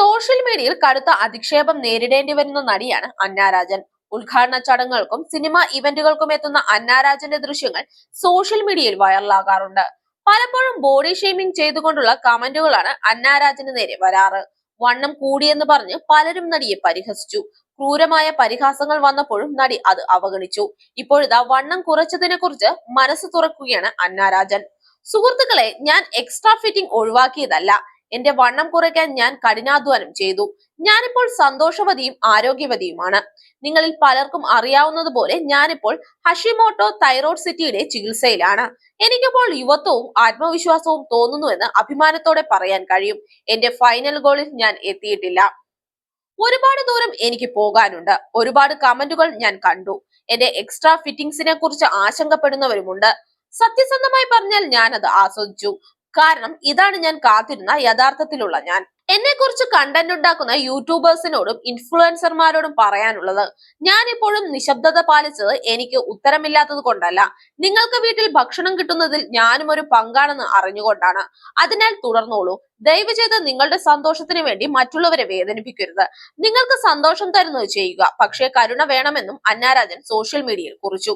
Social മീഡിയയിൽ കടുത്ത അധിക്ഷേപം നേരിടേണ്ടി വരുന്ന നടിയാണ് അന്നാരാജൻ ഉദ്ഘാടന ചടങ്ങുകൾക്കും സിനിമ ഇവന്റുകൾക്കും എത്തുന്ന അന്നാരാജന്റെ ദൃശ്യങ്ങൾ സോഷ്യൽ മീഡിയയിൽ വൈറലാകാറുണ്ട്. പലപ്പോഴും ബോഡി ഷെയ്മിംഗ് ചെയ്തുകൊണ്ടുള്ള കമന്റുകളാണ് അന്നാരാജന് നേരെ വരാറ്. വണ്ണം കൂടിയെന്ന് പറഞ്ഞ് പലരും നടിയെ പരിഹസിച്ചു. ക്രൂരമായ പരിഹാസങ്ങൾ വന്നപ്പോഴും നടി അത് അവഗണിച്ചു. ഇപ്പോഴിതാ വണ്ണം കുറച്ചതിനെ കുറിച്ച് മനസ്സ് തുറക്കുകയാണ് അന്നാരാജൻ സുഹൃത്തുക്കളെ ഞാൻ എക്സ്ട്രാ ഫിറ്റിംഗ് ഒഴിവാക്കിയതല്ല. എന്റെ വണ്ണം കുറയ്ക്കാൻ ഞാൻ കഠിനാധ്വാനം ചെയ്തു. ഞാനിപ്പോൾ സന്തോഷവതിയും ആരോഗ്യവതിയുമാണ്. നിങ്ങളിൽ പലർക്കും അറിയാവുന്നതുപോലെ ഞാനിപ്പോൾ ഹഷിമോട്ടോ തൈറോയ്ഡ് സിറ്റിയുടെ ചികിത്സയിലാണ്. എനിക്കിപ്പോൾ യുവത്വവും ആത്മവിശ്വാസവും തോന്നുന്നുവെന്ന് അഭിമാനത്തോടെ പറയാൻ കഴിയും. എന്റെ ഫൈനൽ ഗോളിൽ ഞാൻ എത്തിയിട്ടില്ല. ഒരുപാട് ദൂരം എനിക്ക് പോകാനുണ്ട്. ഒരുപാട് കമന്റുകൾ ഞാൻ കണ്ടു. എന്റെ എക്സ്ട്രാ ഫിറ്റിംഗ്സിനെ കുറിച്ച് ആശങ്കപ്പെടുന്നവരുമുണ്ട്. സത്യസന്ധമായി പറഞ്ഞാൽ ഞാൻ അത് ആസ്വദിച്ചു. കാരണം ഇതാണ് ഞാൻ കാത്തിരുന്ന യഥാർത്ഥത്തിലുള്ള ഞാൻ. എന്നെ കുറിച്ച് കണ്ടന്റ് ഉണ്ടാക്കുന്ന യൂട്യൂബേഴ്സിനോടും ഇൻഫ്ലുവൻസർമാരോടും പറയാനുള്ളത് ഞാൻ ഇപ്പോഴും നിശബ്ദത പാലിച്ചത് എനിക്ക് ഉത്തരമില്ലാത്തത് കൊണ്ടല്ല. നിങ്ങൾക്ക് വീട്ടിൽ ഭക്ഷണം കിട്ടുന്നതിൽ ഞാനും ഒരു പങ്കാണെന്ന് അറിഞ്ഞുകൊണ്ടാണ്. അതിനാൽ തുടർന്നോളൂ. ദയവ് ചെയ്ത് നിങ്ങളുടെ സന്തോഷത്തിന് വേണ്ടി മറ്റുള്ളവരെ വേദനിപ്പിക്കരുത്. നിങ്ങൾക്ക് സന്തോഷം തരുന്നത് ചെയ്യുക പക്ഷേ കരുണ വേണമെന്നും അന്നാരാജൻ സോഷ്യൽ മീഡിയയിൽ കുറിച്ചു.